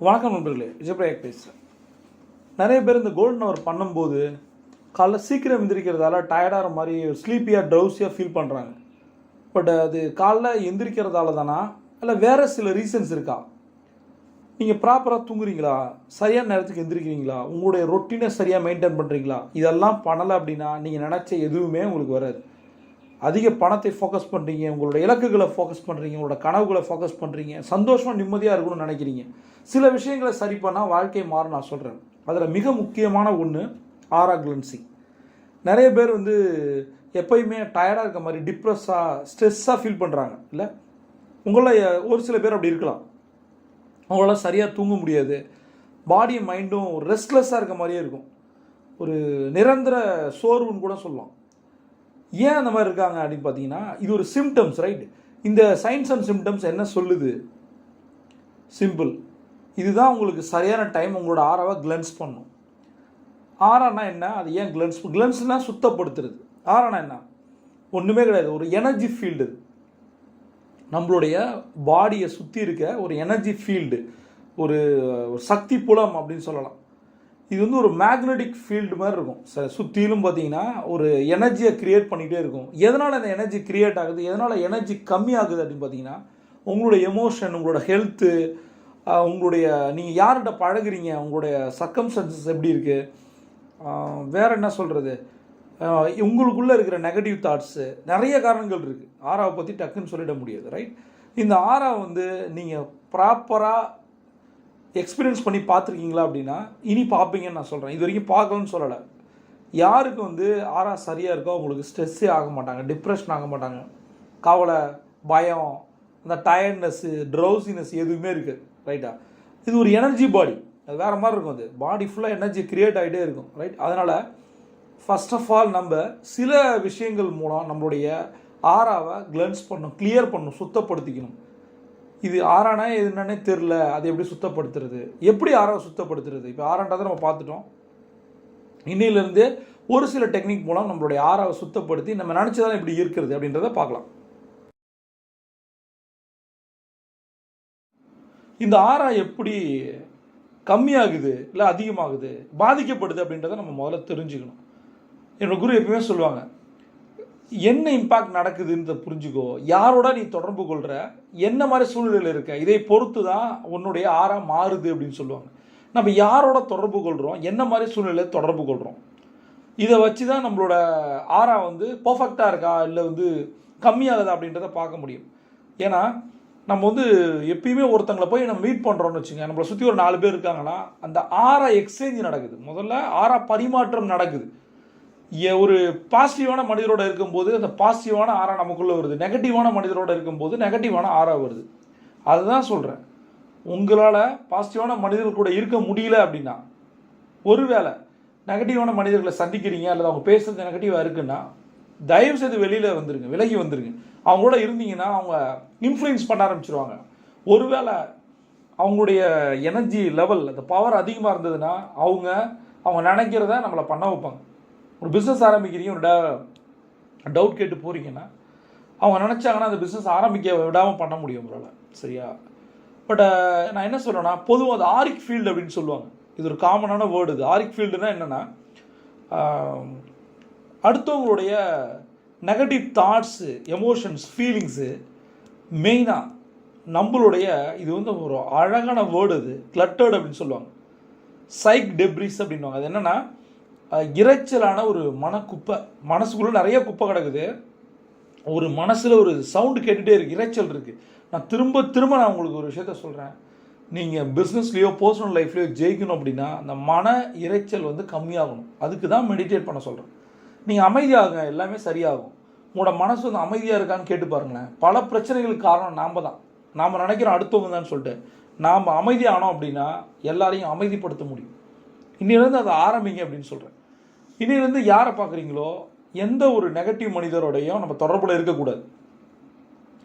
வணக்கம் நண்பர்களே விஜயபிரயாக் பேசுகிறேன் நிறைய பேர் இந்த கோல்டன் ஹவர் பண்ணும்போது காலைல சீக்கிரம் எந்திரிக்கிறதால டயர்டாகிற மாதிரி ஸ்லீப்பியாக ட்ரௌசியாக ஃபீல் பண்ணுறாங்க பட் அது காலைல எந்திரிக்கிறதால தானா? இல்லை வேறு சில ரீசன்ஸ் இருக்கா? நீங்கள் ப்ராப்பராக தூங்குறீங்களா? சரியான நேரத்துக்கு எந்திரிக்கிறீங்களா? உங்களுடைய ரொட்டீனை சரியாக மெயின்டைன் பண்ணுறீங்களா இதெல்லாம் பண்ணலை அப்படின்னா நீங்கள் நினச்ச எதுவுமே உங்களுக்கு வராது. அதிக பணத்தை ஃபோக்கஸ் பண்ணுறீங்க உங்களோட இலக்குகளை ஃபோக்கஸ் பண்ணுறீங்க உங்களோட கனவுகளை ஃபோக்கஸ் பண்ணுறீங்க சந்தோஷமாக நிம்மதியாக இருக்கணும்னு நினைக்கிறீங்க. சில விஷயங்களை சரி பண்ணால் வாழ்க்கை மாறும் நான் சொல்கிறேன் அதில் மிக முக்கியமான ஒன்று ஆரா கிளன்சிங் நிறைய பேர் வந்து எப்பயுமே டயர்டாக இருக்க மாதிரி டிப்ரெஸ்ஸாக ஸ்ட்ரெஸ்ஸாக ஃபீல் பண்ணுறாங்க இல்லை? உங்களால் ஒரு சில பேர் அப்படி இருக்கலாம். அவங்களால சரியாக தூங்க முடியாது. பாடியும் மைண்டும் ரெஸ்ட்லெஸ்ஸாக இருக்க மாதிரியே இருக்கும். ஒரு நிரந்தர சோர்வுன்னு கூட சொல்லலாம். ஏன் அந்த மாதிரி இருக்காங்க அப்படின்னு பார்த்தீங்கன்னா இது ஒரு சிம்டம்ஸ் ரைட் இந்த சயின்ஸ் அண்ட் சிம்டம்ஸ் என்ன சொல்லுது? சிம்பிள் இதுதான் உங்களுக்கு சரியான டைம் உங்களோட ஆறாவை கிளென்ஸ் பண்ணும். ஆறானா என்ன? அது ஏன் கிளென்ஸ் கிளென்ஸ்னால் சுத்தப்படுத்துறது. ஆறானா என்ன? ஒன்றுமே கிடையாது. ஒரு எனர்ஜி ஃபீல்டு நம்மளுடைய பாடியை சுற்றி இருக்க ஒரு எனர்ஜி ஃபீல்டு ஒரு ஒரு சக்தி புலம் அப்படின்னு சொல்லலாம். இது வந்து ஒரு மேக்னெட்டிக் ஃபீல்டு மாதிரி இருக்கும். ச சுற்றிலும் பார்த்தீங்கன்னா ஒரு எனர்ஜியை க்ரியேட் பண்ணிகிட்டே இருக்கும். எதனால் அந்த எனர்ஜி க்ரியேட் ஆகுது? எதனால் எனர்ஜி கம்மியாகுது அப்படின்னு பார்த்தீங்கன்னா உங்களுடைய எமோஷன் உங்களோட ஹெல்த்து உங்களுடைய நீங்கள் யார்கிட்ட பழகுறீங்க? உங்களுடைய சர்க்கம்ஸ்டன்சஸ் எப்படி இருக்குது வேறு என்ன சொல்கிறது உங்களுக்குள்ளே இருக்கிற நெகட்டிவ் தாட்ஸு நிறைய காரணங்கள் இருக்குது ஆறாவை பற்றி டக்குன்னு சொல்லிட முடியாது ரைட் இந்த ஆறா வந்து நீங்கள் ப்ராப்பராக எக்ஸ்பீரியன்ஸ் பண்ணி பார்த்துருக்கீங்களா அப்படின்னா இனி பார்ப்பீங்கன்னு நான் சொல்கிறேன் இது வரைக்கும் பார்க்கலன்னு சொல்லலை. யாருக்கு வந்து ஆறா சரியாக இருக்கோ அவங்களுக்கு ஸ்ட்ரெஸ்ஸே ஆக மாட்டாங்க டிப்ரெஷன் ஆக மாட்டாங்க. கவலை பயம் அந்த டயர்ட்னஸ்ஸு ட்ரௌசினஸ் எதுவுமே இருக்குது ரைட்டா இது ஒரு எனர்ஜி பாடி அது வேறு மாதிரி இருக்கும் அது. பாடி ஃபுல்லாக எனர்ஜி க்ரியேட் ஆகிட்டே இருக்கும் ரைட் அதனால் ஃபஸ்ட் ஆஃப் ஆல் நம்ம சில விஷயங்கள் மூலம் நம்மளுடைய ஆறாவை கிளென்ஸ் பண்ணணும் கிளியர் பண்ணணும் சுத்தப்படுத்திக்கணும். இது ஆறானா இது என்னன்னே தெரில அதை எப்படி சுத்தப்படுத்துறது? எப்படி ஆறாவை சுத்தப்படுத்துறது? இப்போ ஆறான்றதை நம்ம பார்த்துட்டோம். இன்னிலிருந்து ஒரு சில டெக்னிக் மூலம் நம்மளுடைய ஆறாவை சுத்தப்படுத்தி நம்ம நினச்சதாலும் இப்படி இருக்கிறது அப்படின்றத பார்க்கலாம். இந்த ஆறா எப்படி கம்மியாகுது இல்லை அதிகமாகுது பாதிக்கப்படுது அப்படின்றத நம்ம முதல்ல தெரிஞ்சுக்கணும். என்னோடய குரு எப்பவுமே சொல்லுவாங்க என்ன இம்பாக்ட் நடக்குதுன்றத புரிஞ்சுக்கோ. யாரோட நீ தொடர்பு கொள்கிற என்ன மாதிரி சூழ்நிலையில் இருக்க? இதை பொறுத்து தான் உன்னுடைய ஆறா மாறுது அப்படின்னு சொல்லுவாங்க. நம்ம யாரோட தொடர்பு கொள்கிறோம் என்ன மாதிரி சூழ்நிலையில் தொடர்பு கொள்கிறோம் இதை வச்சு தான் நம்மளோட ஆறா வந்து பர்ஃபெக்டாக இருக்கா? இல்லை வந்து கம்மியாகுதா அப்படின்றத பார்க்க முடியும். ஏன்னா நம்ம வந்து எப்பயுமே ஒருத்தங்களை போய் நம்ம மீட் பண்ணுறோம்னு வச்சுங்க நம்மளை சுற்றி ஒரு நாலு பேர் இருக்காங்கன்னா அந்த ஆறா எக்ஸ்சேஞ்ச் நடக்குது. முதல்ல ஆறா பரிமாற்றம் நடக்குது. ஒரு பாசிட்டிவான மனிதரோட இருக்கும்போது அந்த பாசிட்டிவான ஆறா நமக்குள்ளே வருது. நெகட்டிவான மனிதரோட இருக்கும்போது நெகட்டிவான ஆறா வருது. அதுதான் சொல்கிறேன் உங்களால் பாசிட்டிவான மனிதர்கள் கூட இருக்க முடியல அப்படின்னா ஒருவேளை நெகட்டிவான மனிதர்களை சந்திக்கிறீங்க அல்லது அவங்க பேசுகிறது நெகட்டிவாக இருக்குன்னா தயவு செய்து வெளியில் வந்துருங்க விலகி வந்துருங்க. அவங்க கூட இருந்தீங்கன்னா அவங்க இன்ஃப்ளூயன்ஸ் பண்ண ஆரம்பிச்சிருவாங்க. ஒருவேளை அவங்களுடைய எனர்ஜி லெவல் அந்த பவர் அதிகமாக இருந்ததுன்னா அவங்க அவங்க நினைக்கிறத நம்மளை பண்ண வைப்பாங்க. ஒரு பிஸ்னஸ் ஆரம்பிக்கிறீங்க ஒரு டவுட் கேட்டு போகிறீங்கன்னா அவங்க நினச்சாங்கன்னா அந்த பிஸ்னஸ் ஆரம்பிக்க விடாமல் பண்ண முடியும் உங்களால் சரியா? பட் நான் என்ன சொல்கிறேன்னா பொதுவாக அது ஆரிக் ஃபீல்டு அப்படின்னு சொல்லுவாங்க. இது ஒரு காமனான வேர்டு இது. ஆரிக் ஃபீல்டுனா என்னென்னா அடுத்தவங்களுடைய நெகட்டிவ் தாட்ஸு எமோஷன்ஸ் ஃபீலிங்ஸு மெயினாக நம்மளுடைய இது வந்து ஒரு அழகான வேர்டு இது கிளட்டர்டு அப்படின்னு சொல்லுவாங்க. சைக் டெப்ரிஸ் அப்படின்வாங்க அது என்னென்னா இறைச்சலான இரைச்சலான ஒரு மனக்குப்பை மனசுக்குள்ளே நிறைய குப்பை கிடக்குது. ஒரு மனசில் ஒரு சவுண்டு கேட்டுகிட்டே இருக்கு இரைச்சல் இருக்குது நான் திரும்ப திரும்ப நான் உங்களுக்கு ஒரு விஷயத்த சொல்கிறேன் நீங்கள் பிஸ்னஸ்லேயோ பர்சனல் லைஃப்லையோ ஜெயிக்கணும் அப்படின்னா அந்த மன இரைச்சல் வந்து கம்மியாகணும். அதுக்கு தான் மெடிடேட் பண்ண சொல்கிறேன் நீங்கள் அமைதியாகுங்க எல்லாமே சரியாகும். உங்களோட மனசு வந்து அமைதியாக இருக்கான்னு கேட்டு பாருங்களேன். பல பிரச்சனைகளுக்கு காரணம் நாம் தான். நாம் நினைக்கிறோம் அடுத்தவங்க தான் சொல்லிட்டு நாம் அமைதியானோம் அப்படின்னா எல்லாரையும் அமைதிப்படுத்த முடியும். இன்னிலேருந்து அதை ஆரம்பிங்க அப்படின்னு சொல்கிறேன் இன்னிலேருந்து யாரை பார்க்குறீங்களோ எந்த ஒரு நெகட்டிவ் மனிதரோடையும் நம்ம தொடர்பில் இருக்கக்கூடாது.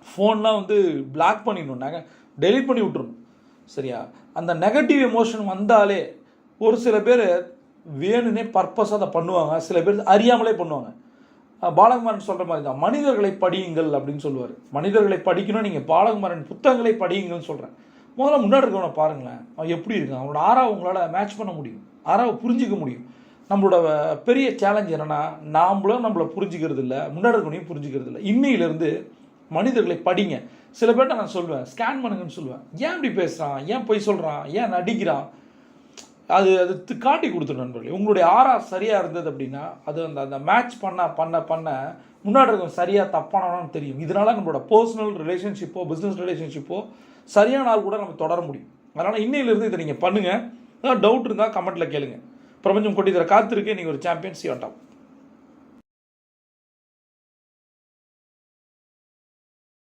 ஃபோன்லாம் வந்து பிளாக் பண்ணிடணும் நெக டெலிட் பண்ணி விட்டுருணும் சரியா? அந்த நெகட்டிவ் எமோஷன் வந்தாலே ஒரு சில பேர் வேணுனே பர்பஸாக அதை பண்ணுவாங்க சில பேர் அறியாமலே பண்ணுவாங்க. பாலகுமாரன் சொல்கிற மாதிரி தான் மனிதர்களை படியுங்கள் அப்படின்னு சொல்லுவார். மனிதர்களை படிக்கணும் நீங்கள் பாலகுமாரன் புத்தகங்களை படியுங்கள்னு சொல்கிறேன் முதல்ல முன்னாடி இருக்கவனை பாருங்களேன். அவன் எப்படி இருக்கான்? அவனோட ஆறாவை உங்களால் மேட்ச் பண்ண முடியும். ஆறாவை புரிஞ்சிக்க முடியும். நம்மளோட பெரிய சேலஞ்ச் என்னென்னா நாம்ளும் நம்மளை புரிஞ்சுக்கிறது இல்லை முன்னாடி இருக்கவனையும் புரிஞ்சுக்கிறது இல்லை இன்னையிலேருந்து மனிதர்களை படிங்க. சில பேர்ட்ட நான் சொல்லுவேன் ஸ்கேன் பண்ணுங்கன்னு சொல்லுவேன் ஏன் இப்படி பேசுகிறான் ஏன் பொய் சொல்கிறான் ஏன் நடிக்கிறான்? அது அது காட்டி கொடுத்துடும் நண்பர்களே. உங்களுடைய ஆறா சரியாக இருந்தது அப்படின்னா அது அந்த அந்த மேட்ச் பண்ண பண்ண பண்ண முன்னாடி இருக்கவன் சரியாக தப்பானவனான்னு தெரியும். இதனால் நம்மளோட பர்சனல் ரிலேஷன்ஷிப்போ பிஸ்னஸ் ரிலேஷன்ஷிப்போ சரியான ஆள் கூட நம்ம தொடர முடியும். அதனால் இன்னையிலேருந்து இதை நீங்கள் பண்ணுங்கள் ஏதாவது டவுட் இருந்தால் கமெண்ட்டில் கேளுங்க. பிரபஞ்சம் கொட்டி தர காத்திருக்கு நீங்கள் ஒரு சாம்பியன் சி டாப்